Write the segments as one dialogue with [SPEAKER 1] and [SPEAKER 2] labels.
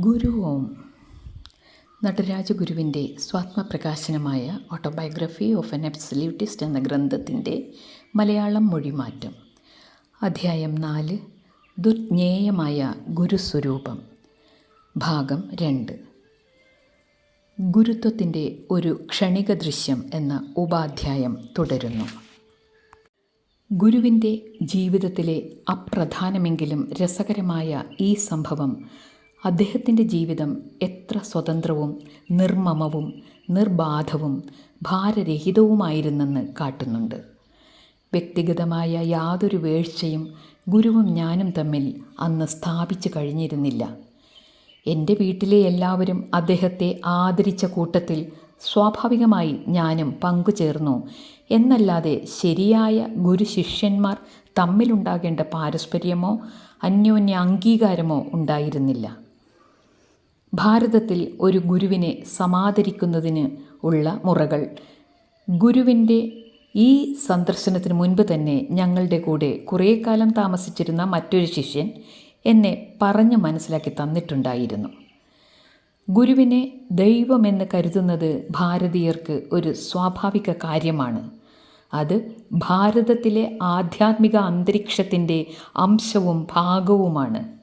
[SPEAKER 1] ഗുരു ഓം നടരാജഗുരുവിന്റെ സ്വാത്മപ്രകാശനമായ autobiography of an absolutist എന്ന ഗ്രന്ഥത്തിന്റെ മലയാളം മൊഴിമാറ്റം. അധ്യായം നാല് ദുർജ്ഞേയമായ ഗുരുസ്വരൂപം. ഭാഗം രണ്ട്. ഗുരുത്വത്തിന്റെ ഒരു ക്ഷണിക ദൃശ്യം എന്ന ഉപാധ്യായം തുടരുന്നു. ഗുരുവിന്റെ ജീവിതത്തിലെ അപ്രധാനമെങ്കിലും രസകരമായ ഈ സംഭവം അദ്ദേഹത്തിന്റെ ജീവിതം എത്ര സ്വതന്ത്രവും നിർമ്മമവും നിർബാധവും ഭാരരഹിതവുമായിരുന്നെന്ന് കാട്ടുന്നുണ്ട്. വ്യക്തിഗതമായ യാതൊരു വേഴ്ചയും ഗുരുവും ഞാനും തമ്മിൽ അന്ന് സ്ഥാപിച്ചു കഴിഞ്ഞിരുന്നില്ല. എന്റെ വീട്ടിലെ എല്ലാവരും അദ്ദേഹത്തെ ആദരിച്ച കൂട്ടത്തിൽ സ്വാഭാവികമായി ഞാനും പങ്കുചേർന്നു. എന്നല്ലാതെ ശരിയായ ഗുരു ശിഷ്യന്മാർ തമ്മിലുണ്ടാകേണ്ട പാരസ്പര്യമോ അന്യോന്യ അംഗീകാരമോ ഉണ്ടായിരുന്നില്ല. ഭാരതത്തിൽ ഒരു ഗുരുവിനെ സമാദരിക്കുന്നതിന് ഉള്ള മുറകൾ. ഗുരുവിന്റെ ഈ സന്ദർശനത്തിന് മുൻപ് തന്നെ ഞങ്ങളുടെ കൂടെ കുറേ കാലം താമസിച്ചിരുന്ന മറ്റൊരു ശിഷ്യൻ എന്നെ പറഞ്ഞു മനസ്സിലാക്കി തന്നിട്ടുണ്ടായിരുന്നു. ഗുരുവിനെ ദൈവമെന്ന് കരുതുന്നത് ഭാരതീയർക്ക് ഒരു സ്വാഭാവിക കാര്യമാണ്. അത് ഭാരതത്തിലെ ആധ്യാത്മിക അന്തരീക്ഷത്തിന്റെ അംശവും ഭാഗവുമാണ്.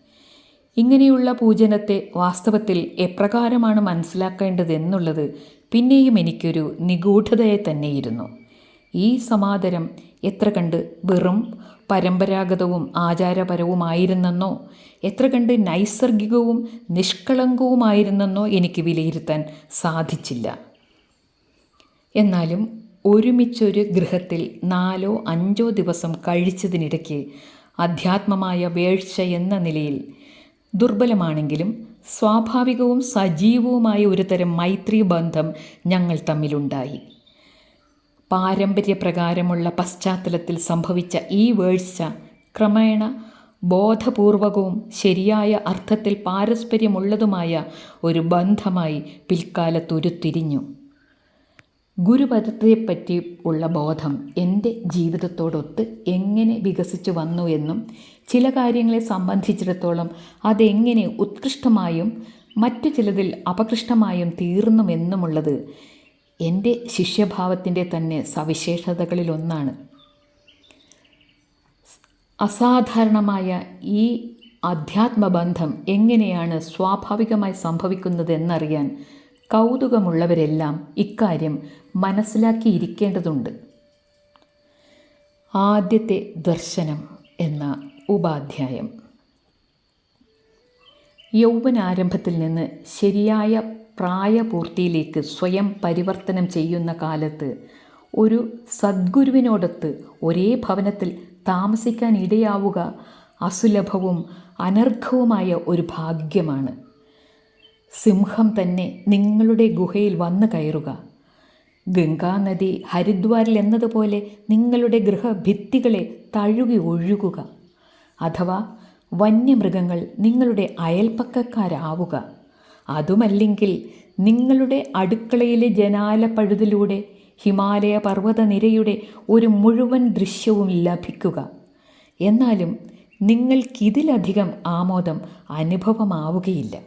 [SPEAKER 1] ഇങ്ങനെയുള്ള പൂജനത്തെ വാസ്തവത്തിൽ എപ്രകാരമാണ് മനസ്സിലാക്കേണ്ടതെന്നുള്ളത് പിന്നെയും എനിക്കൊരു നിഗൂഢതയെ തന്നെയിരുന്നു. ഈ സമാദരം എത്ര കണ്ട് വെറും പരമ്പരാഗതവും ആചാരപരവുമായിരുന്നെന്നോ എത്ര കണ്ട് നൈസർഗികവും നിഷ്കളങ്കവുമായിരുന്നെന്നോ എനിക്ക് വിലയിരുത്താൻ സാധിച്ചില്ല. എന്നാലും ഒരുമിച്ചൊരു ഗൃഹത്തിൽ നാലോ അഞ്ചോ ദിവസം കഴിച്ചതിനിടയ്ക്ക് അധ്യാത്മമായ വേഴ്ച എന്ന നിലയിൽ ദുർബലമാണെങ്കിലും സ്വാഭാവികവും സജീവവുമായ ഒരുതരം മൈത്രി ബന്ധം ഞങ്ങൾ തമ്മിലുണ്ടായി. പാരമ്പര്യപ്രകാരമുള്ള പശ്ചാത്തലത്തിൽ സംഭവിച്ച ഈ വേഴ്ച ക്രമേണ ബോധപൂർവകവും ശരിയായ അർത്ഥത്തിൽ പാരസ്പര്യമുള്ളതുമായ ഒരു ബന്ധമായി പിൽക്കാലത്ത് ഉരുത്തിരിഞ്ഞു ഗുരുപദത്തെപ്പറ്റി ഉള്ള ബോധം എന്റെ ജീവിതത്തോടൊത്ത് എങ്ങനെ വികസിച്ചു വന്നു എന്നും ചില കാര്യങ്ങളെ സംബന്ധിച്ചിടത്തോളം അതെങ്ങനെ ഉത്കൃഷ്ടമായും മറ്റു ചിലതിൽ അപകൃഷ്ടമായും തീർന്നുമെന്നുമുള്ളത് എന്റെ ശിഷ്യഭാവത്തിന്റെ തന്നെ സവിശേഷതകളിലൊന്നാണ് അസാധാരണമായ ഈ അധ്യാത്മബന്ധം എങ്ങനെയാണ് സ്വാഭാവികമായി സംഭവിക്കുന്നതെന്നറിയാൻ കൗതുകമുള്ളവരെല്ലാം ഇക്കാര്യം മനസ്സിലാക്കിയിരിക്കേണ്ടതുണ്ട്. ആദ്യത്തെ ദർശനം എന്ന ഉപാധ്യായം. യൗവനാരംഭത്തിൽ നിന്ന് ശരിയായ പ്രായപൂർത്തിയിലേക്ക് സ്വയം പരിവർത്തനം ചെയ്യുന്ന കാലത്ത് ഒരു സദ്ഗുരുവിനോടൊത്ത് ഒരേ ഭവനത്തിൽ താമസിക്കാൻ ഇടയാവുക അസുലഭവും അനർഘവുമായ ഒരു ഭാഗ്യമാണ്. സിംഹം തന്നെ നിങ്ങളുടെ ഗുഹയിൽ വന്നു കയറുക. ഗംഗാനദി ഹരിദ്വാരിൽ എന്നതുപോലെ നിങ്ങളുടെ ഗൃഹഭിത്തികളെ തഴുകി ഒഴുകുക. അഥവാ വന്യമൃഗങ്ങൾ നിങ്ങളുടെ അയൽപ്പക്കക്കാരാവുക അതുമല്ലെങ്കിൽ നിങ്ങളുടെ അടുക്കളയിലെ ജനാല പഴുതിലൂടെ ഹിമാലയ പർവതനിരയുടെ ഒരു മുഴുവൻ ദൃശ്യവും ലഭിക്കുക. എന്നാലും നിങ്ങൾക്കിതിലധികം ആമോദം അനുഭവമാവുകയില്ല.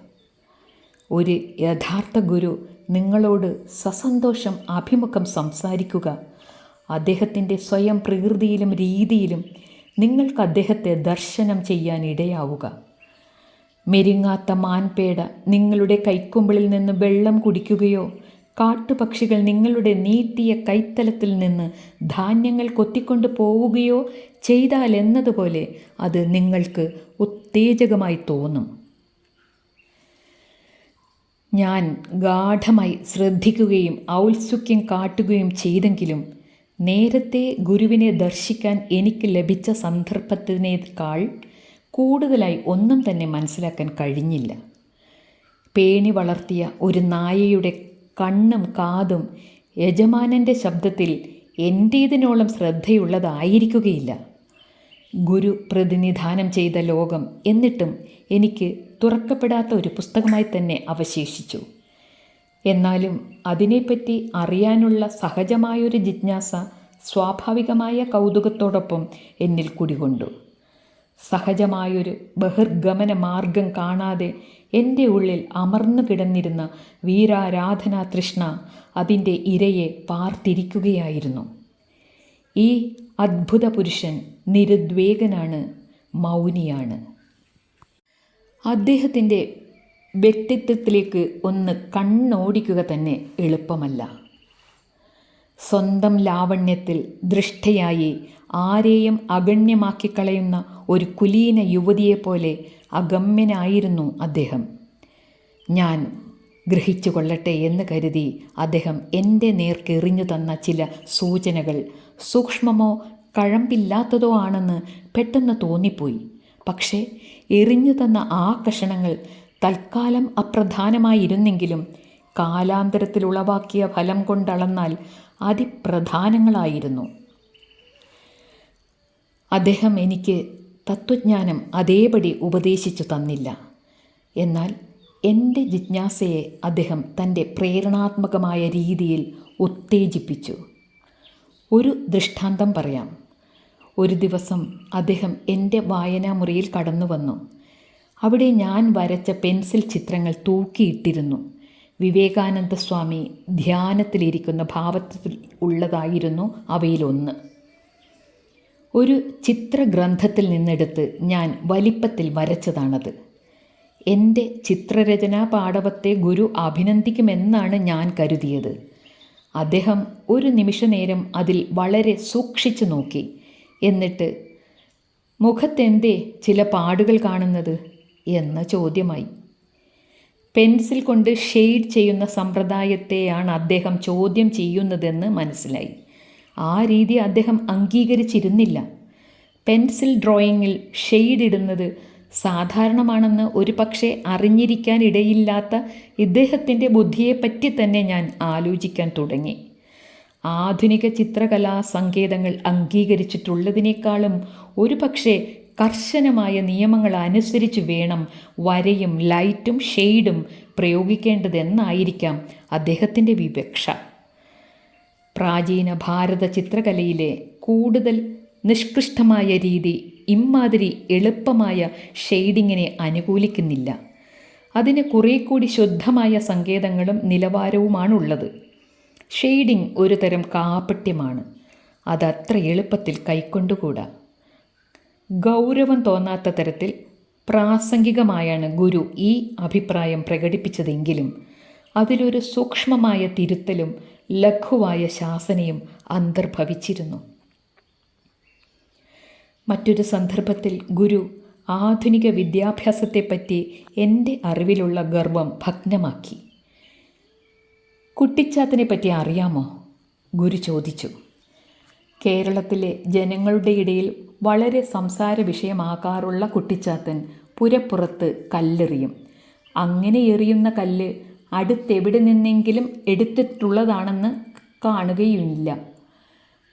[SPEAKER 1] ഒരു യഥാർത്ഥ ഗുരു നിങ്ങളോട് സസന്തോഷം അഭിമുഖം സംസാരിക്കുക. അദ്ദേഹത്തിന്റെ സ്വയം പ്രകൃതിയിലും രീതിയിലും നിങ്ങൾക്ക് അദ്ദേഹത്തെ ദർശനം ചെയ്യാൻ ഇടയാവുക. മെരിങ്ങാത്ത മാൻപേട നിങ്ങളുടെ കൈക്കുമ്പിളിൽ നിന്ന് വെള്ളം കുടിക്കുകയോ കാട്ടുപക്ഷികൾ നിങ്ങളുടെ നീട്ടിയ കൈത്തലത്തിൽ നിന്ന് ധാന്യങ്ങൾ കൊത്തിക്കൊണ്ട് പോവുകയോ ചെയ്താൽ എന്നതുപോലെ അത് നിങ്ങൾക്ക് ഉത്തേജകമായി തോന്നും. ഞാൻ ഗാഠമായി ശ്രദ്ധിക്കുകയും ഔത്സുക്യം കാട്ടുകയും ചെയ്തെങ്കിലും നേരത്തെ ഗുരുവിനെ ദർശിക്കാൻ എനിക്ക് ലഭിച്ച സന്ദർഭത്തിനേക്കാൾ കൂടുതലായി ഒന്നും തന്നെ മനസ്സിലാക്കാൻ കഴിഞ്ഞില്ല. പേണി വളർത്തിയ ഒരു നായയുടെ കണ്ണും കാതും യജമാനന്റെ ശബ്ദത്തിൽ എന്റേതിനോളം ശ്രദ്ധയുള്ളതായിരിക്കുകയില്ല. ഗുരു പ്രതിനിധാനം ചെയ്ത ലോകം എന്നിട്ടും എനിക്ക് തുറക്കപ്പെടാത്ത ഒരു പുസ്തകമായി തന്നെ അവശേഷിച്ചു. എന്നാലും അതിനെപ്പറ്റി അറിയാനുള്ള സഹജമായൊരു ജിജ്ഞാസ സ്വാഭാവികമായ കൗതുകത്തോടൊപ്പം എന്നിൽ കുടികൊണ്ടു. സഹജമായൊരു ബഹിർഗമന മാർഗം കാണാതെ എന്റെ ഉള്ളിൽ അമർന്നു കിടന്നിരുന്ന വീരാരാധന തൃഷ്ണ അതിന്റെ ഇരയെ പാർത്തിരിക്കുകയായിരുന്നു. ഈ അദ്ഭുത പുരുഷൻ നിരുദ്വേഗനാണ് മൗനിയാണ്. അദ്ദേഹത്തിന്റെ വ്യക്തിത്വത്തിലേക്ക് ഒന്ന് കണ്ണോടിക്കുക തന്നെ എളുപ്പമല്ല. സ്വന്തം ലാവണ്യത്തിൽ ദൃഷ്ടയായി ആരെയും അഗണ്യമാക്കി കളയുന്ന ഒരു കുലീന യുവതിയെപ്പോലെ അഗമ്യനായിരുന്നു അദ്ദേഹം. ഞാൻ ഗ്രഹിച്ചു കൊള്ളട്ടെ എന്ന് കരുതി അദ്ദേഹം എന്റെ നേർക്കെറിഞ്ഞു തന്ന ചില സൂചനകൾ സൂക്ഷ്മമോ കഴമ്പില്ലാത്തതോ ആണെന്ന് പെട്ടെന്ന് തോന്നിപ്പോയി. പക്ഷേ എറിഞ്ഞു തന്ന ആ കഷണങ്ങൾ തൽക്കാലം അപ്രധാനമായിരുന്നെങ്കിലും കാലാന്തരത്തിൽ ഉളവാക്കിയ ഫലം കൊണ്ടളന്നാൽ അതിപ്രധാനങ്ങളായിരുന്നു. അദ്ദേഹം എനിക്ക് തത്വജ്ഞാനം അതേപടി ഉപദേശിച്ചു തന്നില്ല. എന്നാൽ എന്റെ ജിജ്ഞാസയെ അദ്ദേഹം തന്റെ പ്രേരണാത്മകമായ രീതിയിൽ ഉത്തേജിപ്പിച്ചു. ഒരു ദൃഷ്ടാന്തം പറയാം. ഒരു ദിവസം അദ്ദേഹം എന്റെ വായനാമുറിയിൽ കടന്നു വന്നു അവിടെ ഞാൻ വരച്ച പെൻസിൽ ചിത്രങ്ങൾ തൂക്കിയിട്ടിരുന്നു. വിവേകാനന്ദ സ്വാമി ധ്യാനത്തിലിരിക്കുന്ന ഭാവത്തിൽ ഉള്ളതായിരുന്നു അവയിലൊന്ന്. ഒരു ചിത്രഗ്രന്ഥത്തിൽ നിന്നെടുത്ത് ഞാൻ വലിപ്പത്തിൽ വരച്ചതാണത്. എന്റെ ചിത്രരചനാ പാടവത്തെ ഗുരു അഭിനന്ദിക്കുമെന്നാണ് ഞാൻ കരുതിയത്. അദ്ദേഹം ഒരു നിമിഷനേരം അതിൽ വളരെ സൂക്ഷിച്ചു നോക്കി. എന്നിട്ട് മുഖത്തെന്തേ ചില പാടുകൾ കാണുന്നത്? എന്ന ചോദ്യമായി. പെൻസിൽ കൊണ്ട് ഷെയ്ഡ് ചെയ്യുന്ന സമ്പ്രദായത്തെയാണ് അദ്ദേഹം ചോദ്യം ചെയ്യുന്നതെന്ന് മനസ്സിലായി. ആ രീതി അദ്ദേഹം അംഗീകരിച്ചിരുന്നില്ല. പെൻസിൽ ഡ്രോയിങ്ങിൽ ഷെയ്ഡ് ഇടുന്നത് സാധാരണമാണെന്ന് ഒരു പക്ഷേ അറിഞ്ഞിരിക്കാനിടയില്ലാത്ത ഇദ്ദേഹത്തിന്റെ ബുദ്ധിയെപ്പറ്റി തന്നെ ഞാൻ ആലോചിക്കാൻ തുടങ്ങി. ആധുനിക ചിത്രകലാ സങ്കേതങ്ങൾ അംഗീകരിച്ചിട്ടുള്ളതിനേക്കാളും ഒരു പക്ഷേ കർശനമായ നിയമങ്ങൾ അനുസരിച്ച് വേണം വരയും ലൈറ്റും ഷെയ്ഡും പ്രയോഗിക്കേണ്ടതെന്നായിരിക്കാം അദ്ദേഹത്തിന്റെ വിവക്ഷ. പ്രാചീന ഭാരത ചിത്രകലയിലെ കൂടുതൽ നിഷ്കൃഷ്ടമായ രീതി ഇമ്മാതിരി എളുപ്പമായ ഷെയ്ഡിങ്ങിനെ അനുകൂലിക്കുന്നില്ല. അതിന് കുറേ കൂടി ശുദ്ധമായ സങ്കേതങ്ങളും നിലവാരവുമാണുള്ളത്. ഷെയ്ഡിംഗ് ഒരു തരം കാപട്യമാണ്. അതത്ര എളുപ്പത്തിൽ കൈക്കൊണ്ടുകൂടാ. ഗൗരവം തോന്നാത്ത തരത്തിൽ പ്രാസംഗികമായാണ് ഗുരു ഈ അഭിപ്രായം പ്രകടിപ്പിച്ചതെങ്കിലും അതിലൊരു സൂക്ഷ്മമായ തിരുത്തലും ലഘുവായ ശാസനയും അന്തർഭവിച്ചിരുന്നു. മറ്റൊരു സന്ദർഭത്തിൽ ഗുരു ആധുനിക വിദ്യാഭ്യാസത്തെപ്പറ്റി എന്റെ അറിവിലുള്ള ഗർവം ഭഗ്നമാക്കി. കുട്ടിച്ചാത്തിനെ പറ്റി അറിയാമോ? ഗുരു ചോദിച്ചു. കേരളത്തിലെ ജനങ്ങളുടെ ഇടയിൽ വളരെ സംസാര വിഷയമാകാറുള്ള കുട്ടിച്ചാത്തൻ പുരപ്പുറത്ത് കല്ലെറിയും. അങ്ങനെ എറിയുന്ന കല്ല് അടുത്തെവിടെ നിന്നെങ്കിലും എടുത്തിട്ടുള്ളതാണെന്ന് കാണുകയുമില്ല.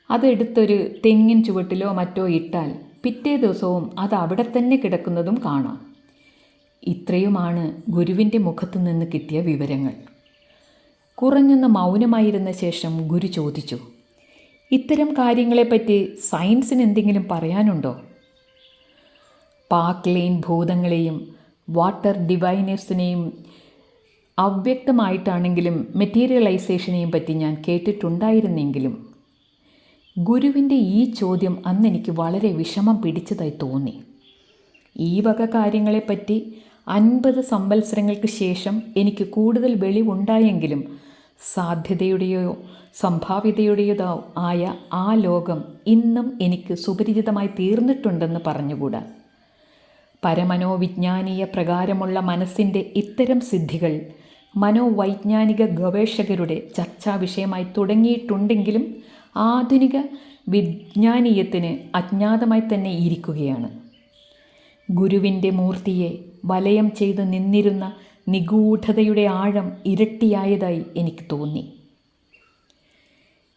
[SPEAKER 1] അതെടുത്തൊരു തെങ്ങിൻ ചുവട്ടിലോ മറ്റോ ഇട്ടാൽ പിറ്റേ ദിവസവും അത് അവിടെ തന്നെ കിടക്കുന്നതും കാണാം. ഇത്രയുമാണ് ഗുരുവിന്റെ മുഖത്തു നിന്ന് കിട്ടിയ വിവരങ്ങൾ. കുറഞ്ഞൊന്ന് മൗനമായിരുന്ന ശേഷം ഗുരു ചോദിച്ചു ഇത്തരം കാര്യങ്ങളെപ്പറ്റി സയൻസിന് എന്തെങ്കിലും പറയാനുണ്ടോ? പാക്ക് ലൈൻ ഭൂതങ്ങളെയും വാട്ടർ ഡിവൈനേഴ്സിനെയും അവ്യക്തമായിട്ടാണെങ്കിലും മെറ്റീരിയലൈസേഷനെയും പറ്റി ഞാൻ കേട്ടിട്ടുണ്ടായിരുന്നെങ്കിലും ഗുരുവിന്റെ ഈ ചോദ്യം അന്ന് എനിക്ക് വളരെ വിഷമം പിടിച്ചതായി തോന്നി. ഈ വക കാര്യങ്ങളെപ്പറ്റി അൻപത് സംവത്സരങ്ങൾക്ക് ശേഷം എനിക്ക് കൂടുതൽ വെളിവുണ്ടായെങ്കിലും സാധ്യതയുടെയോ സംഭാവ്യതയുടേതോ ആയ ആ ലോകം ഇന്നും എനിക്ക് സുപരിചിതമായി തീർന്നിട്ടുണ്ടെന്ന് പറഞ്ഞുകൂടാ? പരമനോവിജ്ഞാനീയ പ്രകാരമുള്ള മനസ്സിന്റെ ഇത്തരം സിദ്ധികൾ മനോവൈജ്ഞാനിക ഗവേഷകരുടെ ചർച്ചാ വിഷയമായി തുടങ്ങിയിട്ടുണ്ടെങ്കിലും ആധുനിക വിജ്ഞാനീയത്തിന് അജ്ഞാതമായി തന്നെ ഇരിക്കുകയാണ്. ഗുരുവിന്റെ മൂർത്തിയെ വലയം ചെയ്ത് നിന്നിരുന്ന നിഗൂഢതയുടെ ആഴം ഇരട്ടിയായതായി എനിക്ക് തോന്നി.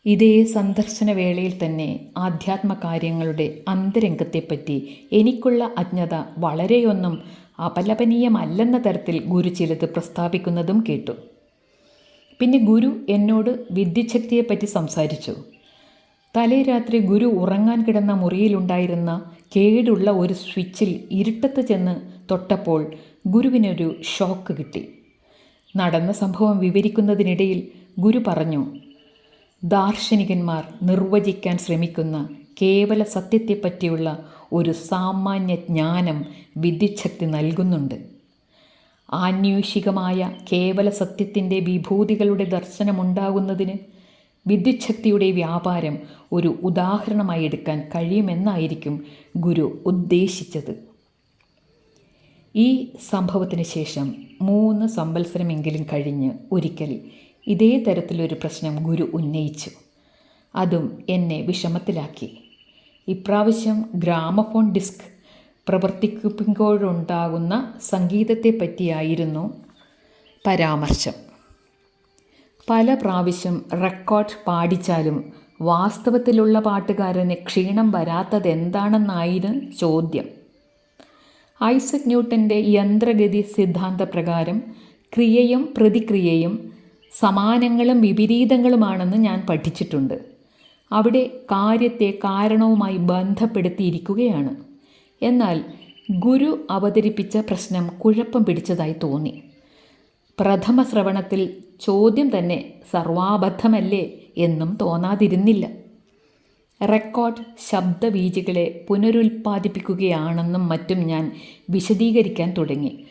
[SPEAKER 1] ഇതേ സന്ദർശന വേളയിൽ തന്നെ ആധ്യാത്മ കാര്യങ്ങളുടെ അന്തരംഗത്തെപ്പറ്റി എനിക്കുള്ള അജ്ഞത വളരെയൊന്നും അപലപനീയമല്ലെന്ന തരത്തിൽ ഗുരു ചിലത് പ്രസ്താവിക്കുന്നതും കേട്ടു. പിന്നെ ഗുരു എന്നോട് വിദ്യശക്തിയെപ്പറ്റി സംസാരിച്ചു. തലേ രാത്രി ഗുരു ഉറങ്ങാൻ കിടന്ന മുറിയിലുണ്ടായിരുന്ന കേടുള്ള ഒരു സ്വിച്ചിൽ ഇരുട്ടത്ത് ചെന്ന് തൊട്ടപ്പോൾ ഗുരുവിനൊരു ഷോക്ക് കിട്ടി. നടന്ന സംഭവം വിവരിക്കുന്നതിനിടയിൽ ഗുരു പറഞ്ഞു ദാർശനികന്മാർ നിർവചിക്കാൻ ശ്രമിക്കുന്ന കേവല സത്യത്തെപ്പറ്റിയുള്ള ഒരു സാമാന്യ ജ്ഞാനം വിദ്യുച്ഛക്തി നൽകുന്നുണ്ട്. ആന്വേഷികമായ കേവല സത്യത്തിന്റെ വിഭൂതികളുടെ ദർശനമുണ്ടാകുന്നതിന് വിദ്യുച്ഛക്തിയുടെ വ്യാപാരം ഒരു ഉദാഹരണമായി എടുക്കാൻ കഴിയുമെന്നായിരിക്കും ഗുരു ഉദ്ദേശിച്ചത്. ഈ സംഭവത്തിന് ശേഷം മൂന്ന് സംവത്സരമെങ്കിലും കഴിഞ്ഞ് ഒരിക്കൽ ഇതേ തരത്തിലൊരു പ്രശ്നം ഗുരു ഉന്നയിച്ചു. അതും എന്നെ വിഷമത്തിലാക്കി. ഇപ്രാവശ്യം ഗ്രാമഫോൺ ഡിസ്ക് പ്രവർത്തിക്കുമ്പോഴുണ്ടാകുന്ന സംഗീതത്തെ പറ്റിയായിരുന്നു പരാമർശം. പല പ്രാവശ്യം റെക്കോർഡ് പാടിച്ചാലും വാസ്തവത്തിലുള്ള പാട്ടുകാരന് ക്ഷീണം വരാത്തതെന്താണെന്നായിരുന്നു ചോദ്യം. ഐസക് ന്യൂട്ടന്റെ യന്ത്രഗതി സിദ്ധാന്തപ്രകാരം ക്രിയയും പ്രതിക്രിയയും സമാനങ്ങളും വിപരീതങ്ങളുമാണെന്ന് ഞാൻ പഠിച്ചിട്ടുണ്ട്. അവിടെ കാര്യത്തെ കാരണവുമായി ബന്ധപ്പെടുത്തിയിരിക്കുകയാണ്. എന്നാൽ ഗുരു അവതരിപ്പിച്ച പ്രശ്നം കുഴപ്പം പിടിച്ചതായി തോന്നി. പ്രഥമ ശ്രവണത്തിൽ ചോദ്യം തന്നെ സർവാബദ്ധമല്ലേ എന്നും തോന്നാതിരുന്നില്ല. റെക്കോർഡ് ശബ്ദബീജികളെ പുനരുൽപ്പാദിപ്പിക്കുകയാണെന്നും മറ്റും ഞാൻ വിശദീകരിക്കാൻ തുടങ്ങി.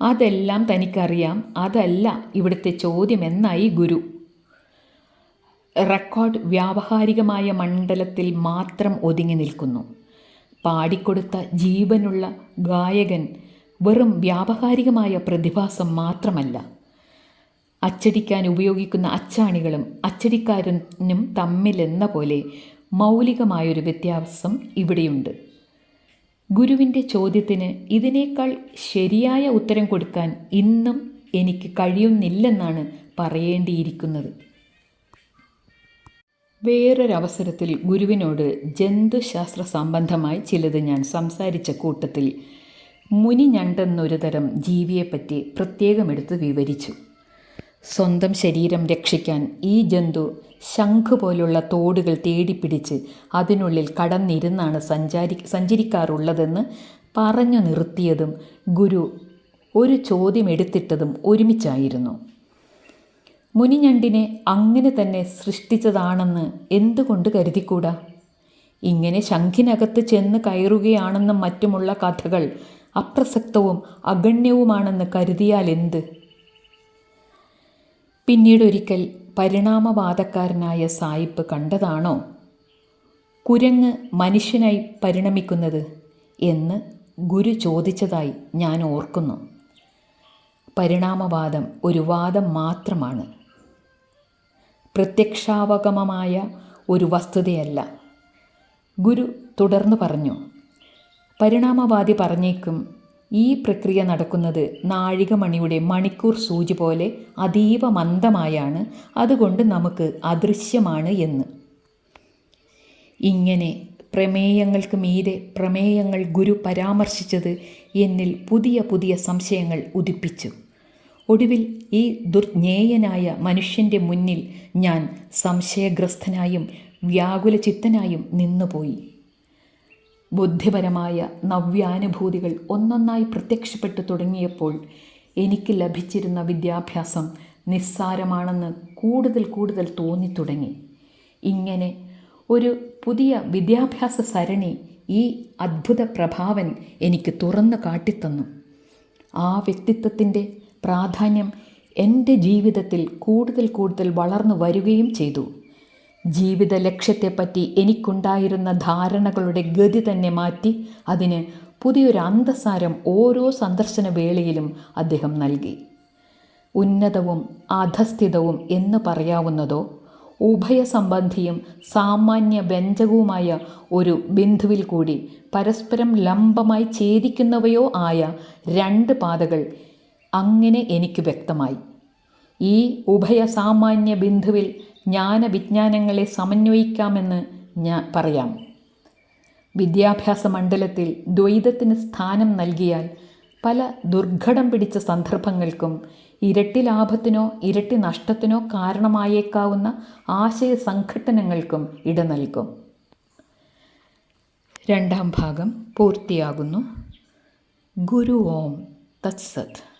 [SPEAKER 1] അതെല്ലാം തനിക്കറിയാം. അതല്ല ഇവിടുത്തെ ചോദ്യമെന്നായി ഗുരു. റെക്കോർഡ് വ്യാവഹാരികമായ മണ്ഡലത്തിൽ മാത്രം ഒതുങ്ങി നിൽക്കുന്നു. പാടിക്കൊടുത്ത ജീവനുള്ള ഗായകൻ വെറും വ്യാവഹാരികമായ പ്രതിഭാസം മാത്രമല്ല. അച്ചടിക്കാൻ ഉപയോഗിക്കുന്ന അച്ചാണികളും അച്ചടിക്കാരനും തമ്മിലെന്ന പോലെ മൗലികമായൊരു വ്യത്യാസം ഇവിടെയുണ്ട്. ഗുരുവിന്റെ ചോദ്യത്തിന് ഇതിനേക്കാൾ ശരിയായ ഉത്തരം കൊടുക്കാൻ ഇന്നും എനിക്ക് കഴിയുന്നില്ലെന്നാണ് പറയേണ്ടിയിരിക്കുന്നത്. വേറൊരവസരത്തിൽ ഗുരുവിനോട് ജന്തുശാസ്ത്ര സംബന്ധമായി ചിലത് ഞാൻ സംസാരിച്ച കൂട്ടത്തിൽ മുനി ഞണ്ടെന്നൊരു തരം ജീവിയെപ്പറ്റി പ്രത്യേകമെടുത്ത് വിവരിച്ചു. സ്വന്തം ശരീരം രക്ഷിക്കാൻ ഈ ജന്തു ശംഖ് പോലുള്ള തോടുകൾ തേടിപ്പിടിച്ച് അതിനുള്ളിൽ കടന്നിരുന്നാണ് സഞ്ചാരി സഞ്ചരിക്കാറുള്ളതെന്ന് പറഞ്ഞു നിർത്തിയതും ഗുരു ഒരു ചോദ്യം എടുത്തിട്ടതും ഒരുമിച്ചായിരുന്നു. മുനിഞ്ഞണ്ടിനെ അങ്ങനെ തന്നെ സൃഷ്ടിച്ചതാണെന്ന് എന്തുകൊണ്ട് കരുതിക്കൂടാ? ഇങ്ങനെ ശംഖിനകത്ത് ചെന്ന് കയറുകയാണെന്നും മറ്റുമുള്ള കഥകൾ അപ്രസക്തവും അഗണ്യവുമാണെന്ന് കരുതിയാൽ എന്ത് പിന്നീട് ഒരിക്കൽ പരിണാമവാദക്കാരനായ സായിപ്പ് കണ്ടതാണോ? കുരങ്ങ് മനുഷ്യനായി പരിണമിക്കുന്നത് എന്ന് ഗുരു ചോദിച്ചതായി ഞാൻ ഓർക്കുന്നു. പരിണാമവാദം ഒരു വാദം മാത്രമാണ്. പ്രത്യക്ഷാവഗമമായ ഒരു വസ്തുതയല്ല. ഗുരു തുടർന്നു പറഞ്ഞു പരിണാമവാദി പറഞ്ഞേക്കും ഈ പ്രക്രിയ നടക്കുന്നത് നാഴികമണിയുടെ മണിക്കൂർ സൂചി പോലെ അതീവ മന്ദമായാണ്. അതുകൊണ്ട് നമുക്ക് അദൃശ്യമാണ് എന്ന്. ഇങ്ങനെ പ്രമേയങ്ങൾക്ക് മീതെ പ്രമേയങ്ങൾ ഗുരു പരാമർശിച്ചത് എന്നിൽ പുതിയ പുതിയ സംശയങ്ങൾ ഉദിപ്പിച്ചു. ഒടുവിൽ ഈ ദുർജ്ഞേയനായ മനുഷ്യന്റെ മുന്നിൽ ഞാൻ സംശയഗ്രസ്തനായും വ്യാകുലചിത്തനായും നിന്നുപോയി. ബുദ്ധിപരമായ നവ്യാനുഭൂതികൾ ഒന്നൊന്നായി പ്രത്യക്ഷപ്പെട്ടു തുടങ്ങിയപ്പോൾ എനിക്ക് ലഭിച്ചിരുന്ന വിദ്യാഭ്യാസം നിസ്സാരമാണെന്ന് കൂടുതൽ കൂടുതൽ തോന്നിത്തുടങ്ങി ഇങ്ങനെ ഒരു പുതിയ വിദ്യാഭ്യാസ സരണി ഈ അത്ഭുത പ്രഭാവൻ എനിക്ക് തുറന്നു കാട്ടിത്തന്നു. ആ വ്യക്തിത്വത്തിന്റെ പ്രാധാന്യം എന്റെ ജീവിതത്തിൽ കൂടുതൽ കൂടുതൽ വളർന്നു വരികയും ചെയ്തു. ജീവിത ലക്ഷ്യത്തെപ്പറ്റി എനിക്കുണ്ടായിരുന്ന ധാരണകളുടെ ഗതി തന്നെ മാറ്റി അതിന് പുതിയൊരു അന്തസാരം ഓരോ സന്ദർശന വേളയിലും അദ്ദേഹം നൽകി. ഉന്നതവും അധസ്ഥിതവും എന്ന് പറയാവുന്നതോ ഉഭയസംബന്ധിയും സാമാന്യ വ്യഞ്ജകവുമായ ഒരു ബിന്ദുവിൽ കൂടി പരസ്പരം ലംബമായി ഛേദിക്കുന്നവയോ ആയ രണ്ട് പാതകൾ അങ്ങനെ എനിക്ക് വ്യക്തമായി. ഈ ഉഭയസാമാന്യ ബിന്ദുവിൽ ജ്ഞാനവിജ്ഞാനങ്ങളെ സമന്വയിക്കാമെന്ന് ഞാൻ പറയാം. വിദ്യാഭ്യാസ മണ്ഡലത്തിൽ ദ്വൈതത്തിന് സ്ഥാനം നൽകിയാൽ പല ദുർഘടം പിടിച്ച സന്ദർഭങ്ങൾക്കും ഇരട്ടി ലാഭത്തിനോ ഇരട്ടി നഷ്ടത്തിനോ കാരണമായേക്കാവുന്ന ആശയ സംഘട്ടനങ്ങൾക്കും ഇട നൽകും. രണ്ടാം ഭാഗം പൂർത്തിയാകുന്നു. ഗുരു ഓം തത്സത്.